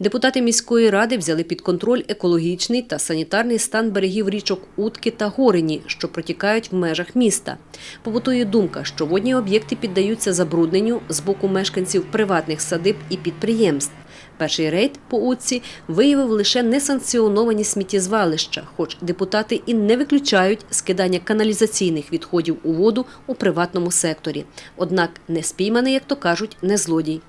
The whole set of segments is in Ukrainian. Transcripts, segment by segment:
Депутати міської ради взяли під контроль екологічний та санітарний стан берегів річок Утки та Горині, що протікають в межах міста. Побутує думка, що водні об'єкти піддаються забрудненню з боку мешканців приватних садиб і підприємств. Перший рейд по Утці виявив лише несанкціоновані сміттєзвалища, хоч депутати і не виключають скидання каналізаційних відходів у воду у приватному секторі. Однак не спійманий, як то кажуть, не злодій.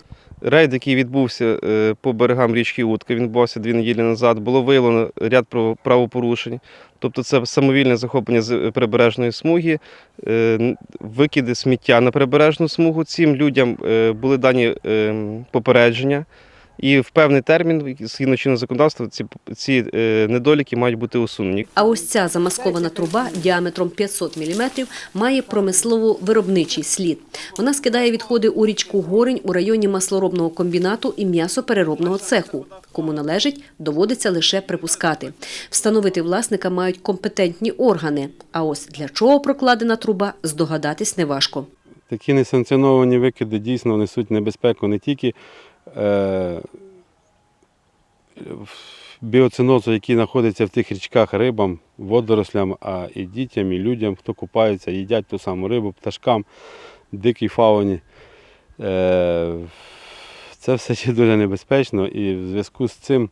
Рейд, який відбувся е, по берегам річки Утка, він відбувався дві неділі назад, було виявлено ряд право- правопорушень. Тобто це самовільне захоплення з прибережної смуги, е, викиди сміття на прибережну смугу. Цим людям е, були дані е, попередження. І в певний термін, згідно чинного законодавства, ці, ці е, недоліки мають бути усунені. А ось ця замаскована труба діаметром 500 мм має промислово-виробничий слід. Вона скидає відходи у річку Горень у районі маслоробного комбінату і м'ясопереробного цеху. Кому належить, доводиться лише припускати. Встановити власника мають компетентні органи. А ось для чого прокладена труба, здогадатись неважко. Такі несанкціоновані викиди дійсно несуть небезпеку не тільки біоцинозу, який знаходиться в тих річках рибам, водорослям, а і дітям, і людям, хто купається, їдять ту саму рибу, пташкам, дикій фауні. Е, це все ще дуже небезпечно і в зв'язку з цим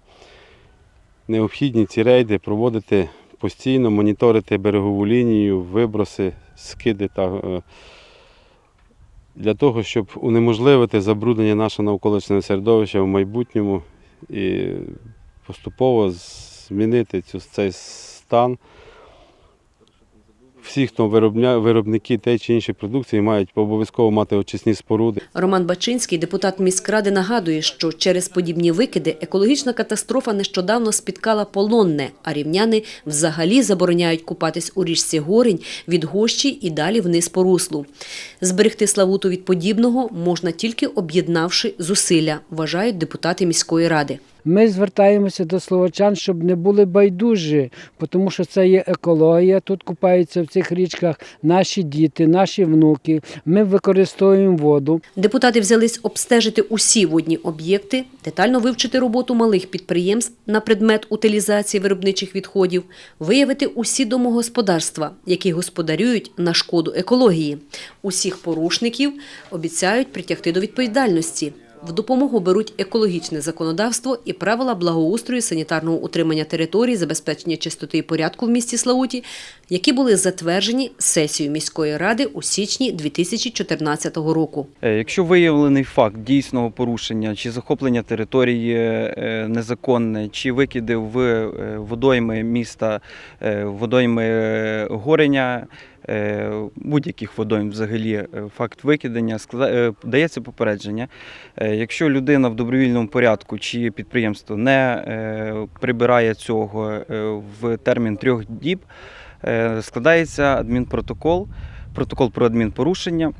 необхідні ці рейди проводити постійно, моніторити берегову лінію, виброси, скиди та е, для того, щоб унеможливити забруднення нашого навколишнього середовища в майбутньому і поступово змінити цю, цей стан. Всі, хто виробня, виробники тієї чи іншої продукції, мають обов'язково мати очисні споруди. Роман Бачинський, депутат міськради, нагадує, що через подібні викиди екологічна катастрофа нещодавно спіткала полонне, а рівняни взагалі забороняють купатись у річці Горень від гощі і далі вниз по руслу. Зберегти Славуту від подібного можна тільки об'єднавши зусилля, вважають депутати міської ради. Ми звертаємося до словачан, щоб не були байдужі, тому що це є екологія. Тут купаються в цих річках наші діти, наші внуки. Ми використовуємо воду. Депутати взялись обстежити усі водні об'єкти, детально вивчити роботу малих підприємств на предмет утилізації виробничих відходів, виявити усі домогосподарства, які господарюють на шкоду екології. Усіх порушників обіцяють притягти до відповідальності. В допомогу беруть екологічне законодавство і правила благоустрою санітарного утримання територій, забезпечення чистоти і порядку в місті Славуті, які були затверджені сесією міської ради у січні 2014 року. Е, Якщо виявлений факт дійсного порушення чи захоплення території е, незаконне, чи викиди в е, водойми міста, водойми Гореня, будь-яких водойм взагалі е, факт викидання, е, дається попередження. Е, Якщо людина в добровільному порядку чи підприємство не е, прибирає цього е, в термін трьох діб, е, складається адмінпротокол, протокол про адмінпорушення.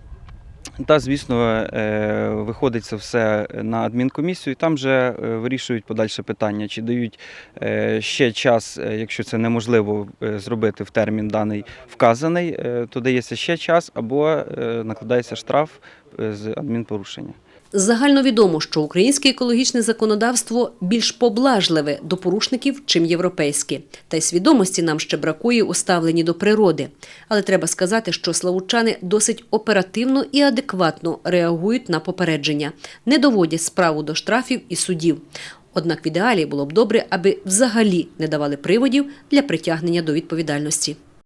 Та, звісно, е, виходить це все на адмінкомісію, і там вже е, вирішують подальше питання, чи дають е, ще час, якщо це неможливо зробити в термін даний вказаний, то дається ще час або накладається штраф з адмінпорушення. Загальновідомо, що українське екологічне законодавство більш поблажливе до порушників, чим європейське. Та й свідомості нам ще бракує у ставленні до природи. Але треба сказати, що славучани досить оперативно і адекватно реагують на попередження, не доводять справу до штрафів і судів. Однак в ідеалі було б добре, аби взагалі не давали приводів для притягнення до відповідальності.